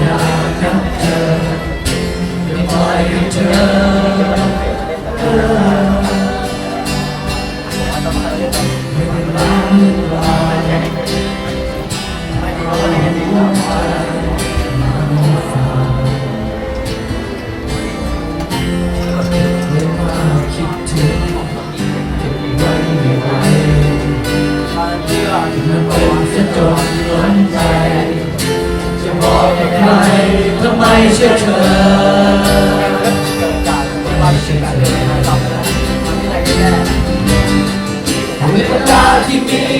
อยากกับเธออย่าปล่เธอเออไม่รไม่เป็ ทำไมทำไมเชื่อเธอวิปตาที่มี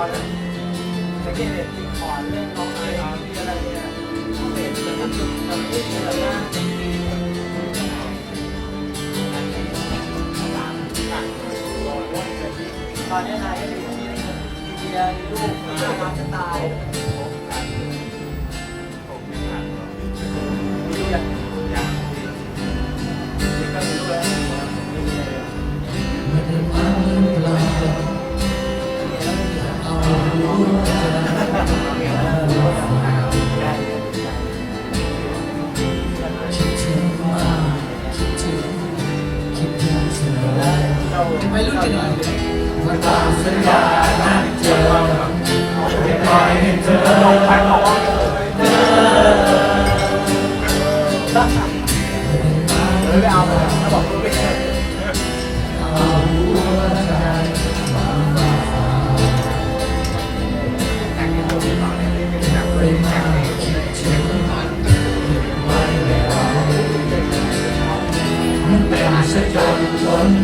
อนนั้นตะกี้เด็กที่อนเล่นน้องเอ๋ที่อะไรเนี่ยเด็กจะทำจุดทำที่อะไรนะตอนนี้นายก็มีมีเดียมีลูกมีงานจะตาย หัวใจคิดถึงมากคิดถึงคิดถึงเธอไปรุ่นกันหน่อยวันตามสัญญานัดเจอไม่ปล่อยให้เธอ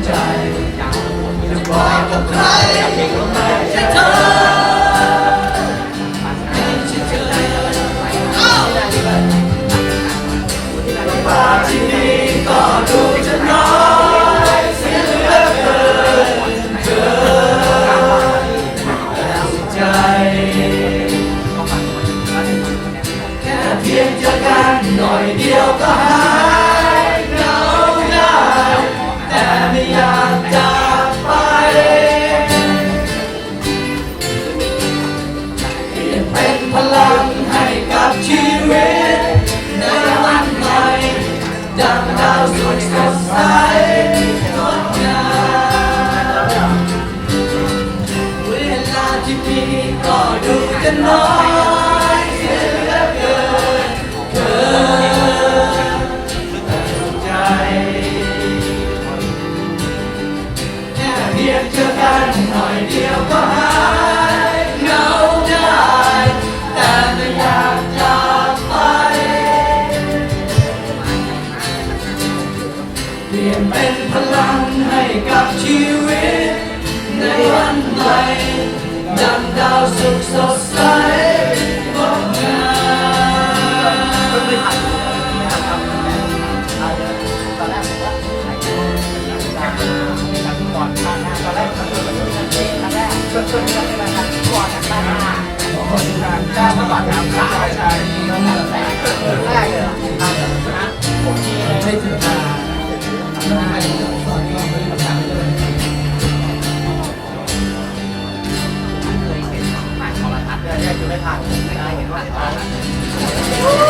ใจจะบอกกับใครไม่ใช่เธอไม่ใช่เธอมาที่นี่ก็ดูจะน้อยเสียเหลือเกินเธอแล้วใจ แค่เพียงเจอกันหน่อยเดียวก็หา ไปเปลี่ยนเป็นพลังให้กับชีวิตในวันใหม่ ดังดาวสุขสดใสงดงามก็ไม่ทันไม่ทันทำอะไรตอนแรกผมว่าใส่ตัวแต่ก่อนตอนแรกตอนแรกช่วยช่วยช่วยอะไรกันก่อนจากด้านหน้าด้านก่อนทำสายใช่แรกเลยผมมีให้เธอมาทำไม ค่ะ